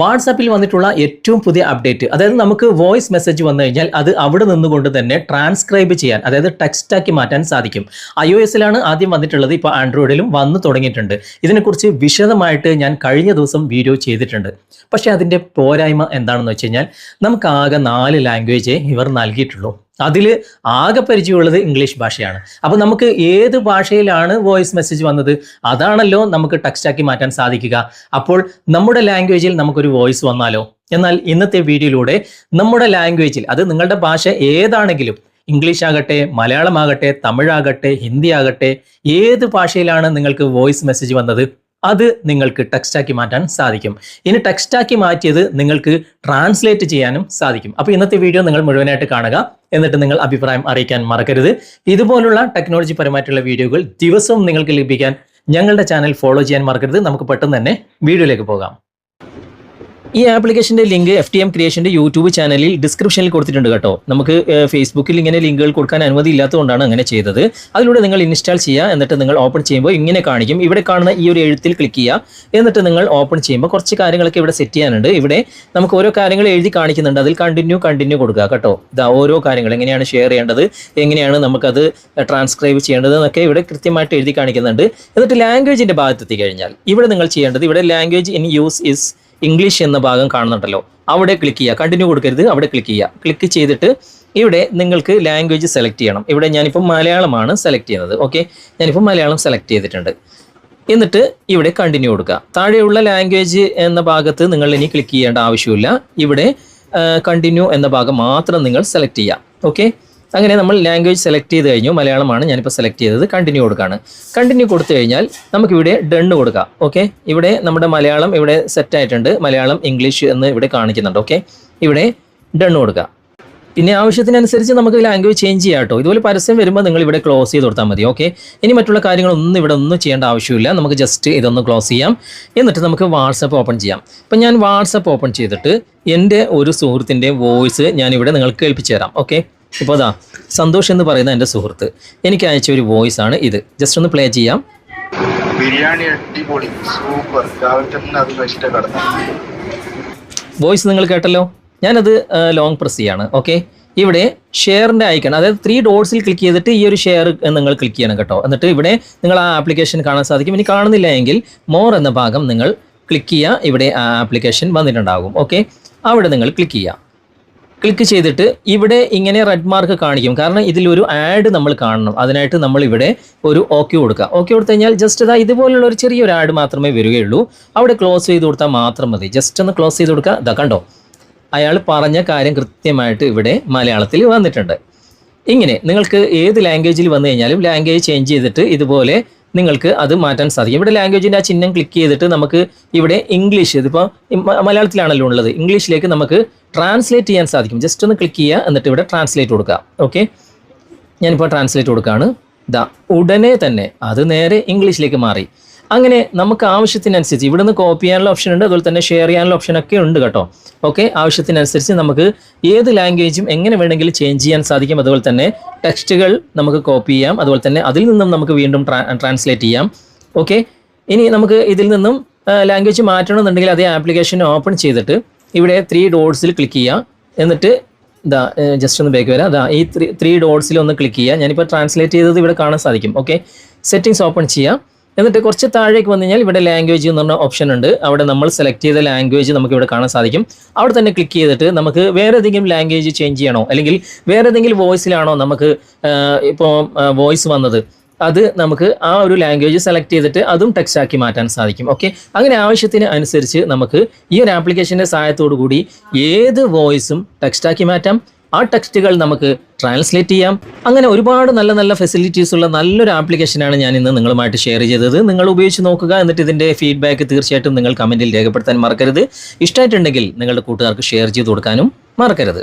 വാട്സാപ്പിൽ വന്നിട്ടുള്ള ഏറ്റവും പുതിയ അപ്ഡേറ്റ് അതായത് നമുക്ക് വോയിസ് മെസ്സേജ് വന്നു കഴിഞ്ഞാൽ അത് അവിടെ നിന്നുകൊണ്ട് തന്നെ ട്രാൻസ്ക്രൈബ് ചെയ്യാൻ അതായത് ടെക്സ്റ്റാക്കി മാറ്റാൻ സാധിക്കും. ഐ ഒ എസിലാണ് ആദ്യം വന്നിട്ടുള്ളത് ഇപ്പോൾ ആൻഡ്രോയിഡിലും വന്നു തുടങ്ങിയിട്ടുണ്ട്. ഇതിനെക്കുറിച്ച് വിശദമായിട്ട് ഞാൻ കഴിഞ്ഞ ദിവസം വീഡിയോ ചെയ്തിട്ടുണ്ട്. പക്ഷേ അതിന്റെ പോരായ്മ എന്താണെന്ന് വെച്ച് കഴിഞ്ഞാൽ നമുക്ക് ആകെ നാല് ലാംഗ്വേജേ ഇവർ നൽകിയിട്ടുള്ളൂ. അതിൽ ആകെ പരിചയമുള്ളത് ഇംഗ്ലീഷ് ഭാഷയാണ്. അപ്പോൾ നമുക്ക് ഏത് ഭാഷയിലാണ് വോയിസ് മെസ്സേജ് വന്നത്? അതാണല്ലോ നമുക്ക് ടെക്സ്റ്റാക്കി മാറ്റാൻ സാധിക്കുക. അപ്പോൾ നമ്മുടെ ലാംഗ്വേജിൽ നമുക്കൊരു വോയിസ് വന്നാലോ? എന്നാൽ ഇന്നത്തെ വീഡിയോയിലൂടെ നമ്മുടെ ലാംഗ്വേജിൽ അത് നിങ്ങളുടെ ഭാഷ ഏതാണെങ്കിലും ഇംഗ്ലീഷ് ആകട്ടെ മലയാളമാകട്ടെ തമിഴാകട്ടെ ഹിന്ദി ആകട്ടെ ഏത് ഭാഷയിലാണ് നിങ്ങൾക്ക് വോയിസ് മെസ്സേജ് വന്നത്? അത് നിങ്ങൾക്ക് ടെക്സ്റ്റാക്കി മാറ്റാൻ സാധിക്കും. ഇനി ടെക്സ്റ്റാക്കി മാറ്റിയത് നിങ്ങൾക്ക് ട്രാൻസ്ലേറ്റ് ചെയ്യാനും സാധിക്കും. അപ്പോൾ ഇന്നത്തെ വീഡിയോ നിങ്ങൾ മുഴുവനായിട്ട് കാണുക. എന്നിട്ട് നിങ്ങൾ അഭിപ്രായം അറിയിക്കാൻ മറക്കരുത്. ഇതുപോലുള്ള ടെക്നോളജി പരമായിട്ടുള്ള വീഡിയോകൾ ദിവസവും നിങ്ങൾക്ക് ലഭിക്കാൻ ഞങ്ങളുടെ ചാനൽ ഫോളോ ചെയ്യാൻ മറക്കരുത്. നമുക്ക് പെട്ടെന്ന് തന്നെ വീഡിയോയിലേക്ക് പോകാം. ഈ ആപ്ലിക്കേഷന്റെ ലിങ്ക് എഫ് ടി എം ക്രിയേഷന്റെ യൂട്യൂബ് ചാനലിൽ ഡിസ്ക്രിപ്ഷനിൽ കൊടുത്തിട്ടുണ്ട് കേട്ടോ. നമുക്ക് ഫേസ്ബുക്കിൽ ഇങ്ങനെ ലിങ്കുകൾ കൊടുക്കാൻ അനുമതി ഇല്ലാത്തതുകൊണ്ടാണ് അങ്ങനെ ചെയ്തത്. അതിലൂടെ നിങ്ങൾ ഇൻസ്റ്റാൾ ചെയ്യുക എന്നിട്ട് നിങ്ങൾ ഓപ്പൺ ചെയ്യുമ്പോൾ ഇങ്ങനെ കാണിക്കും. ഇവിടെ കാണുന്ന ഈ ഒരു എഴുത്തിൽ ക്ലിക്ക് ചെയ്യുക എന്നിട്ട് നിങ്ങൾ ഓപ്പൺ ചെയ്യുമ്പോൾ കുറച്ച് കാര്യങ്ങളൊക്കെ ഇവിടെ സെറ്റ് ചെയ്യാനുണ്ട്. ഇവിടെ നമുക്ക് ഓരോ കാര്യങ്ങൾ എഴുതി കാണിക്കുന്നുണ്ട്. അതിൽ കണ്ടിന്യൂ കണ്ടിന്യൂ കൊടുക്കുക കേട്ടോ. ഇതാ ഓരോ കാര്യങ്ങൾ. എങ്ങനെയാണ് ഷെയർ ചെയ്യേണ്ടത്? എങ്ങനെയാണ് നമുക്കത് ട്രാൻസ്ക്രൈബ് ചെയ്യേണ്ടത് എന്നൊക്കെ ഇവിടെ കൃത്യമായിട്ട് എഴുതി കാണിക്കുന്നുണ്ട്. എന്നിട്ട് ലാംഗ്വേജിന്റെ ഭാഗത്തെത്തി കഴിഞ്ഞാൽ ഇവിടെ നിങ്ങൾ ചെയ്യേണ്ടത് ഇവിടെ language in use is English എന്ന ഭാഗം കാണുന്നുണ്ടല്ലോ. അവിടെ ക്ലിക്ക് ചെയ്യുക. കണ്ടിന്യൂ കൊടുക്കരുത്. അവിടെ ക്ലിക്ക് ചെയ്യുക. ക്ലിക്ക് ചെയ്തിട്ട് ഇവിടെ നിങ്ങൾക്ക് ലാംഗ്വേജ് സെലക്ട് ചെയ്യണം. ഇവിടെ ഞാനിപ്പോൾ മലയാളമാണ് സെലക്ട് ചെയ്യുന്നത്. ഓക്കെ ഞാനിപ്പോൾ മലയാളം സെലക്ട് ചെയ്തിട്ടുണ്ട്. എന്നിട്ട് ഇവിടെ കണ്ടിന്യൂ കൊടുക്കുക. താഴെയുള്ള ലാംഗ്വേജ് എന്ന ഭാഗത്ത് നിങ്ങൾ ഇനി ക്ലിക്ക് ചെയ്യേണ്ട ആവശ്യമില്ല. ഇവിടെ കണ്ടിന്യൂ എന്ന ഭാഗം മാത്രം നിങ്ങൾ സെലക്ട് ചെയ്യുക. ഓക്കെ അങ്ങനെ നമ്മൾ ലാംഗ്വേജ് സെലക്ട് ചെയ്ത് കഴിഞ്ഞു. മലയാളമാണ് ഞാനിപ്പോൾ സെലക്ട് ചെയ്തത് കണ്ടിന്യൂ കൊടുക്കുകയാണ് കണ്ടിന്യൂ കൊടുത്തു കഴിഞ്ഞാൽ നമുക്കിവിടെ ഡണ്ണ് കൊടുക്കാം. ഓക്കെ ഇവിടെ നമ്മുടെ മലയാളം ഇവിടെ സെറ്റ് ആയിട്ടുണ്ട്. മലയാളം ഇംഗ്ലീഷ് എന്ന് ഇവിടെ കാണിക്കുന്നുണ്ട്. ഓക്കെ ഇവിടെ ഡണ്ണ് കൊടുക്കുക പിന്നെ ആവശ്യത്തിനനുസരിച്ച് നമുക്ക് ലാംഗ്വേജ് ചേഞ്ച് ചെയ്യാം കേട്ടോ ഇതുപോലെ പരസ്യം വരുമ്പോൾ നിങ്ങൾ ഇവിടെ ക്ലോസ് ചെയ്ത് കൊടുത്താൽ മതി. ഓക്കെ ഇനി മറ്റുള്ള കാര്യങ്ങളൊന്നും ഇവിടെ ഒന്നും ചെയ്യേണ്ട ആവശ്യമില്ല. നമുക്ക് ജസ്റ്റ് ഇതൊന്ന് ക്ലോസ് ചെയ്യാം. എന്നിട്ട് നമുക്ക് വാട്സപ്പ് ഓപ്പൺ ചെയ്യാം. ഇപ്പം ഞാൻ വാട്സപ്പ് ഓപ്പൺ ചെയ്തിട്ട് എന്റെ ഒരു സുഹൃത്തിന്റെ വോയിസ് ഞാനിവിടെ നിങ്ങൾക്ക് കേൾപ്പിച്ചു തരാം. ഓക്കെ ഇപ്പോൾ അതാ സന്തോഷ് എന്ന് പറയുന്ന എന്റെ സുഹൃത്ത്. എനിക്ക് അയച്ച ഒരു വോയിസ് ആണ് ഇത്. ജസ്റ്റ് ഒന്ന് പ്ലേ ചെയ്യാം. ബിരിയാണി അടിപൊളി സൂപ്പർ വോയിസ് നിങ്ങൾ കേട്ടല്ലോ? ഞാനത് ലോങ് പ്രസ് ചെയ്യാണ് ഓക്കെ ഇവിടെ ഷെയറിന്റെ ഐക്കൺ അതായത് ത്രീ ഡോട്ട്സിൽ ക്ലിക്ക് ചെയ്തിട്ട് ഈ ഒരു ഷെയർ നിങ്ങൾ ക്ലിക്ക് ചെയ്യണം കേട്ടോ. എന്നിട്ട് ഇവിടെ നിങ്ങൾ ആ ആപ്ലിക്കേഷൻ കാണാൻ സാധിക്കും. ഇനി കാണുന്നില്ല എങ്കിൽ മോർ എന്ന ഭാഗം നിങ്ങൾ ക്ലിക്ക് ചെയ്യുക ഇവിടെ ആ ആപ്ലിക്കേഷൻ വന്നിട്ടുണ്ടാകും ഓക്കെ അവിടെ നിങ്ങൾ ക്ലിക്ക് ചെയ്യുക ക്ലിക്ക് ചെയ്തിട്ട് ഇവിടെ ഇങ്ങനെ റെഡ് മാർക്ക് കാണിക്കും. കാരണം ഇതിലൊരു ആഡ് നമ്മൾ കാണണം. അതിനായിട്ട് നമ്മൾ ഇവിടെ ഒരു ഓക്കെ കൊടുക്കുക. ഓക്കെ കൊടുത്തു കഴിഞ്ഞാൽ ജസ്റ്റ് ഇതാ ഇതുപോലുള്ള ഒരു ചെറിയൊരു ആഡ് മാത്രമേ വരികയുള്ളൂ. അവിടെ ക്ലോസ് ചെയ്ത് കൊടുത്താൽ മാത്രം മതി. ജസ്റ്റ് ഒന്ന് ക്ലോസ് ചെയ്ത് കൊടുക്കുക. ഇതാ കണ്ടോ? അയാൾ പറഞ്ഞ കാര്യം കൃത്യമായിട്ട് ഇവിടെ മലയാളത്തിൽ വന്നിട്ടുണ്ട്. ഇങ്ങനെ നിങ്ങൾക്ക് ഏത് ലാംഗ്വേജിൽ വന്നു കഴിഞ്ഞാലും ലാംഗ്വേജ് ചേഞ്ച് ചെയ്തിട്ട് ഇതുപോലെ നിങ്ങൾക്ക് അത് മാറ്റാൻ സാധിക്കും. ഇവിടെ ലാംഗ്വേജിന്റെ ആ ചിഹ്നം ക്ലിക്ക് ചെയ്തിട്ട് നമുക്ക് ഇവിടെ ഇംഗ്ലീഷ് ഇതിപ്പോൾ മലയാളത്തിലാണല്ലോ ഉള്ളത്. ഇംഗ്ലീഷിലേക്ക് നമുക്ക് ട്രാൻസ്ലേറ്റ് ചെയ്യാൻ സാധിക്കും. ജസ്റ്റ് ഒന്ന് ക്ലിക്ക് ചെയ്യുക എന്നിട്ട് ഇവിടെ ട്രാൻസ്ലേറ്റ് കൊടുക്കുക. ഓക്കെ ഞാനിപ്പോൾ ട്രാൻസ്ലേറ്റ് കൊടുക്കുകയാണ് ദ ഉടനെ തന്നെ അത് നേരെ ഇംഗ്ലീഷിലേക്ക് മാറി. അങ്ങനെ നമുക്ക് ആവശ്യത്തിനനുസരിച്ച് ഇവിടെ നിന്ന് കോപ്പി ചെയ്യാനുള്ള ഓപ്ഷൻ ഉണ്ട് അതുപോലെ തന്നെ ഷെയർ ചെയ്യാനുള്ള ഓപ്ഷൻ ഒക്കെ ഉണ്ട് കേട്ടോ. ഓക്കെ ആവശ്യത്തിനനുസരിച്ച് നമുക്ക് ഏത് ലാംഗ്വേജും എങ്ങനെ വേണമെങ്കിലും ചേഞ്ച് ചെയ്യാൻ സാധിക്കും. അതുപോലെ തന്നെ ടെക്സ്റ്റുകൾ നമുക്ക് കോപ്പി ചെയ്യാം. അതുപോലെ തന്നെ അതിൽ നിന്നും നമുക്ക് വീണ്ടും ട്രാൻസ്ലേറ്റ് ചെയ്യാം. ഓക്കെ ഇനി നമുക്ക് ഇതിൽ നിന്നും ലാംഗ്വേജ് മാറ്റണമെന്നുണ്ടെങ്കിൽ അതേ ആപ്ലിക്കേഷൻ ഓപ്പൺ ചെയ്തിട്ട് ഇവിടെ ത്രീ ഡോട്ട്സിൽ ക്ലിക്ക് ചെയ്യുക എന്നിട്ട് ഇതാ ജസ്റ്റ് ഒന്ന് ബാക്ക് വരാം. അതാ ഈ ത്രീ ത്രീ ഡോട്ട്സിൽ ഒന്ന് ക്ലിക്ക് ചെയ്യുക ഞാനിപ്പോൾ ട്രാൻസ്ലേറ്റ് ചെയ്തത് ഇവിടെ കാണാൻ സാധിക്കും. ഓക്കെ സെറ്റിങ്സ് ഓപ്പൺ ചെയ്യാം. എന്നിട്ട് കുറച്ച് താഴേക്ക് വന്നു കഴിഞ്ഞാൽ ഇവിടെ ലാംഗ്വേജ് എന്ന് പറഞ്ഞ ഓപ്ഷൻ ഉണ്ട്. അവിടെ നമ്മൾ സെലക്ട് ചെയ്ത ലാംഗ്വേജ് നമുക്ക് ഇവിടെ കാണാൻ സാധിക്കും. അവിടെ തന്നെ ക്ലിക്ക് ചെയ്തിട്ട് നമുക്ക് വേറെ ഏതെങ്കിലും ലാംഗ്വേജ് ചേഞ്ച് ചെയ്യണോ? അല്ലെങ്കിൽ വേറെ ഏതെങ്കിലും വോയിസിലാണോ നമുക്ക് ഇപ്പോൾ വോയിസ് വന്നത്? അത് നമുക്ക് ആ ഒരു ലാംഗ്വേജ് സെലക്ട് ചെയ്തിട്ട് അതും ടെക്സ്റ്റ് ആക്കി മാറ്റാൻ സാധിക്കും. ഓക്കെ അങ്ങനെ ആവശ്യത്തിന് അനുസരിച്ച് നമുക്ക് ഈ ഒരു ആപ്ലിക്കേഷന്റെ സഹായത്തോടു കൂടി ഏത് വോയിസും ടെക്സ്റ്റ് ആക്കി മാറ്റാം. ആ ടെക്സ്റ്റുകൾ നമുക്ക് ട്രാൻസ്ലേറ്റ് ചെയ്യാം. അങ്ങനെ ഒരുപാട് നല്ല നല്ല ഫെസിലിറ്റീസ് ഉള്ള നല്ലൊരു ആപ്ലിക്കേഷനാണ് ഞാൻ ഇന്ന് നിങ്ങളുമായിട്ട് ഷെയർ ചെയ്തത്. നിങ്ങൾ ഉപയോഗിച്ച് നോക്കുക എന്നിട്ട് ഇതിന്റെ ഫീഡ്ബാക്ക് തീർച്ചയായിട്ടും നിങ്ങൾ കമന്റിൽ രേഖപ്പെടുത്താൻ മറക്കരുത്. ഇഷ്ടമായിട്ടുണ്ടെങ്കിൽ നിങ്ങളുടെ കൂട്ടുകാർക്ക് ഷെയർ ചെയ്ത് കൊടുക്കാനും മറക്കരുത്.